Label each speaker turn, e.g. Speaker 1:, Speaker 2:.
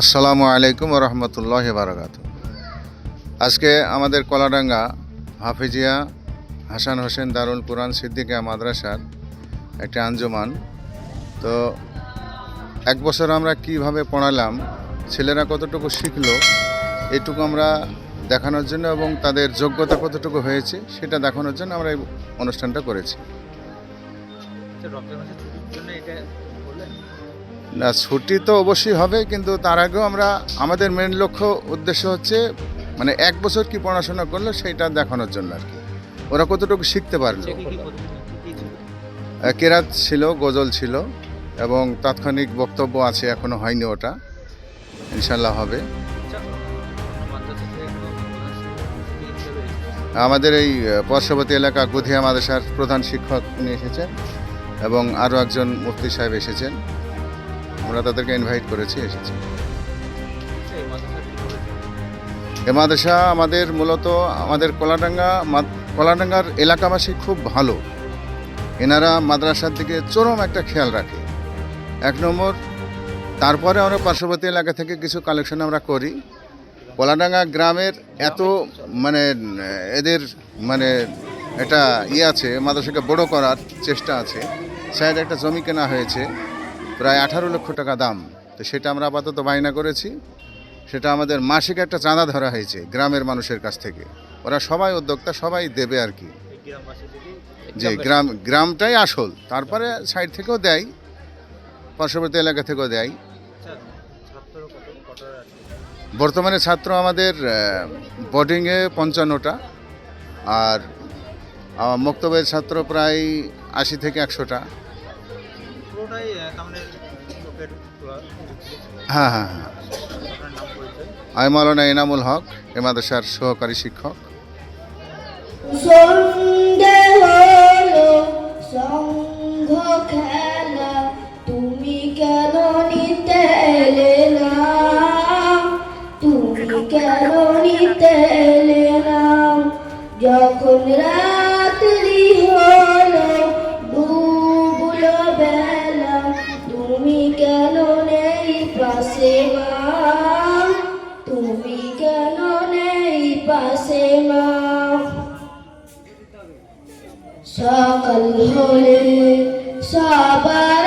Speaker 1: আসসালামু আলাইকুম রহমতুল্লাহ বারকাত। আজকে আমাদের কলাডাঙ্গা হাফিজিয়া হাসান হোসেন দারুল কুরআন সিদ্দিকা মাদ্রাসার একটা আঞ্জুমান। তো এক বছর আমরা কীভাবে পড়ালাম, ছেলেরা কতটুকু শিখলো, এটুকু আমরা দেখানোর জন্য এবং তাদের যোগ্যতা কতটুকু হয়েছে সেটা দেখানোর জন্য আমরা এই অনুষ্ঠানটা করেছি। না ছুটি তো অবশ্যই হবে কিন্তু তার আগেও আমরা আমাদের মেন লক্ষ্য উদ্দেশ্য হচ্ছে মানে এক বছর কি পড়াশোনা করল সেইটা দেখানোর জন্য আর কি। ওরা কতটুকু শিখতে পারল? কেরাত ছিল গজল ছিল এবং তাৎক্ষণিক বক্তব্য আছে এখনও হয়নি ওটা। ইনশাল্লাহ হবে।
Speaker 2: আচ্ছা?
Speaker 1: আমাদের এই পার্শ্ববর্তী এলাকা গুধিয়া মাদ্রাসার প্রধান শিক্ষক উনি এসেছেন এবং আরও একজন মুফতি সাহেব এসেছেন। আমরা তাদেরকে ইনভাইট করেছি এসেছেন
Speaker 2: আচ্ছা?
Speaker 1: এ মাদ্রাসা আমাদের মূলত আমাদের কলাডাঙ্গা কলাডাঙ্গার এলাকাবাসী খুব ভালো। এনারা মাদ্রাসার দিকে চরম একটা খেয়াল রাখে। এক নম্বর তারপরে আমরা পার্শ্ববর্তী এলাকা থেকে কিছু কালেকশন আমরা করি। কলাডাঙ্গা গ্রামের এত মানে এদের মানে একটা ইয়ে আছে মাদ্রাসাকে বড় করার চেষ্টা আছে। সাইড একটা জমি কেনা হয়েছে। প্রায় আঠারো লক্ষ টাকা দাম। তো সেটা আমরা আপাতত বায়না করেছি। সেটা আমাদের মাসিক একটা চাঁদা ধরা হয়েছে গ্রামের মানুষের কাছ থেকে। ওরা সবাই উদ্যোক্তা, সবাই দেবে আর কি। যে গ্রাম, গ্রামটাই আসল। তারপরে সাইড থেকেও দেয়, পার্শ্ববর্তী এলাকা থেকেও দেয়? বর্তমানে ছাত্র আমাদের বোর্ডিংয়ে পঞ্চান্নটা। আর মক্তবের ছাত্র প্রায় আশি থেকে একশোটা।
Speaker 2: পুরোটাই লোকের
Speaker 1: হ্যাঁ হ্যাঁ হ্যাঁ। আমি মৌলানা এনামুল হক এ মাদ্রাসার সহকারী শিক্ষক।
Speaker 3: তুমি কেন নিতে এলে না? তুমি কেন নিতে না? যখন রাত্রি কেন নেই পাশে মা তুমি কেন নেই পাশে মা সকাল হলে সবার